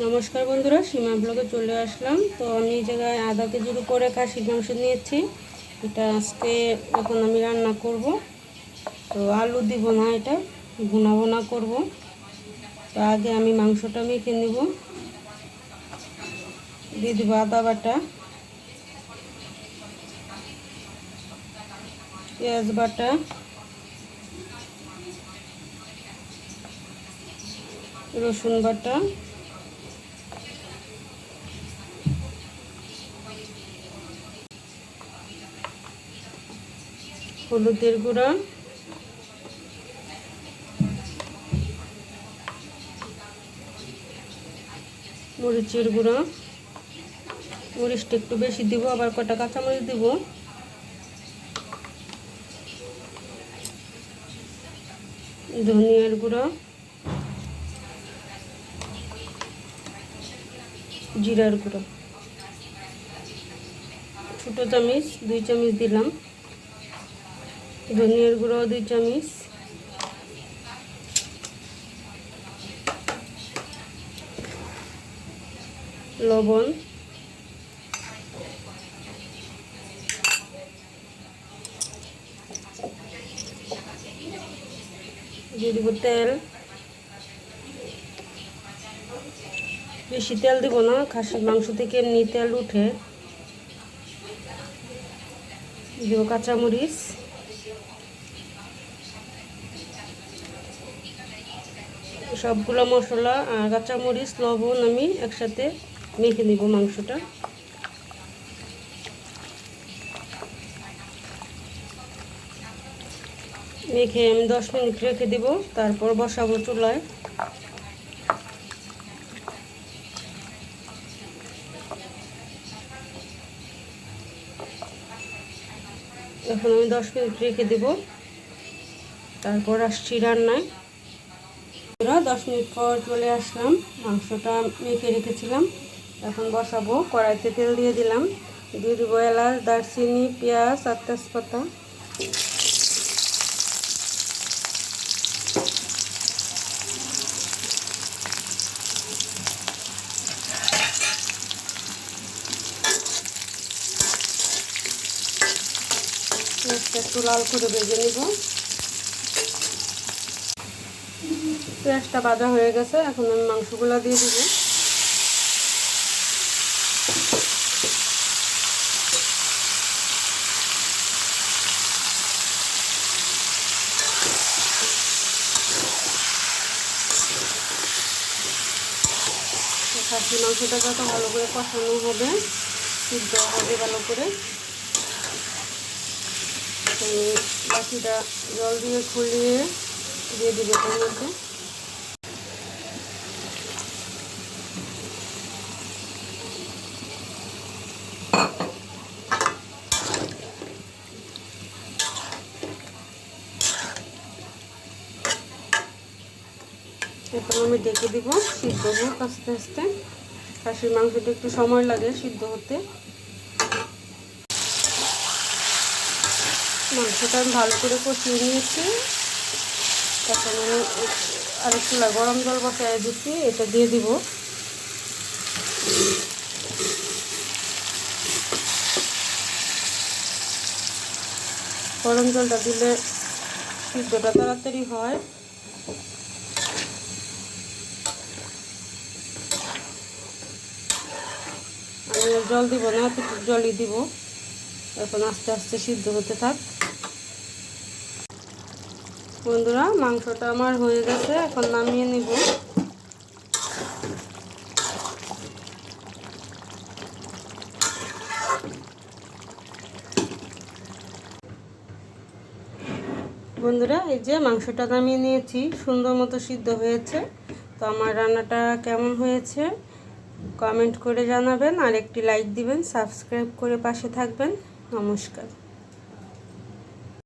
নমস্কার বন্ধুরা, সীমা ব্লগে চলে আসলাম। তো আমি এই জায়গায় আধা কেজির উপরে খাসির মাংস নিয়েছি। এটা আজকে এখন আমি রান্না করব। তো আলু দিব না এটা ভুনা ভুনা করব। তো আগে আমি মাংসটা মেখে নিব। দিয়ে দিব আদা বাটা, পেঁয়াজ বাটা, রসুন বাটা হলুদের গুঁড়া। মরিচের গুঁড়া। মরিচটা একটু বেশি দিব, আবার কটা কাঁচামরিচ দিব? ধনিয়ার গুঁড়া। জিরার গুঁড়ো। ছোটো চামিচ, দুই চামিচ দিলাম। ধনিয়ার গুঁড়ো দুই চামিচ। লবণ। দিব তেল। বেশি তেল দিব না, খাসির মাংস থেকে এমনি তেল উঠে। দিব কাঁচামরিচ। সবগুলো মশলা কাঁচামরিচ, লবণ আমি একসাথে মেখে নিব মাংসটা। মেখে আমি দশ মিনিট রেখে দিব, তারপর বসাবো চুলায়। এখন আমি দশ মিনিট রেখে দেব, তারপর আসছি রান্নায়। দশ মিনিট পর চলে আসলাম। মাংসটা মেখে রেখেছিলাম। এখন বসাবো। কড়াইতে তেল দিয়ে দিলাম। দিয়ে দিব এলাচ, দারচিনি, পেঁয়াজ আর তেজপাতা। একটু লাল করে ভেজে নিব। পেঁয়াজটা ভাজা হয়ে গেছে, এখন আমি মাংসগুলো দিয়ে দিব। খাসি মাংসটা যত ভালো করে কষানো হবে, সিদ্ধ হবে ভালো করে। বাকিটা জল দিয়ে খুলিয়ে দিয়ে দিবে তার মধ্যে। এখন আমি ডেকে দিব সিদ্ধ হোক আস্তে আস্তে। খাসির মাংসটা একটু সময় লাগে সিদ্ধ হতে। মাংসটা আমি ভালো করে কষিয়ে নিয়েছি। আর গরম জল বসায় দিচ্ছি, এটা দিয়ে দিব। গরম জলটা দিলে সিদ্ধটা তাড়াতাড়ি হয়। আমি জল দিব না, একটু জলই দিব। এখন আস্তে আস্তে সিদ্ধ হতে থাক। বন্ধুরা, মাংসটা আমার হয়ে গেছে, এখন নামিয়ে নিব। বন্ধুরা, এই যে মাংসটা নামিয়ে নিয়েছি, সুন্দর মতো সিদ্ধ হয়েছে। তো আমার রান্নাটা কেমন হয়েছে, কমেন্ট করে জানাবেন, আর একটি লাইক দিবেন, সাবস্ক্রাইব করে পাশে থাকবেন। নমস্কার।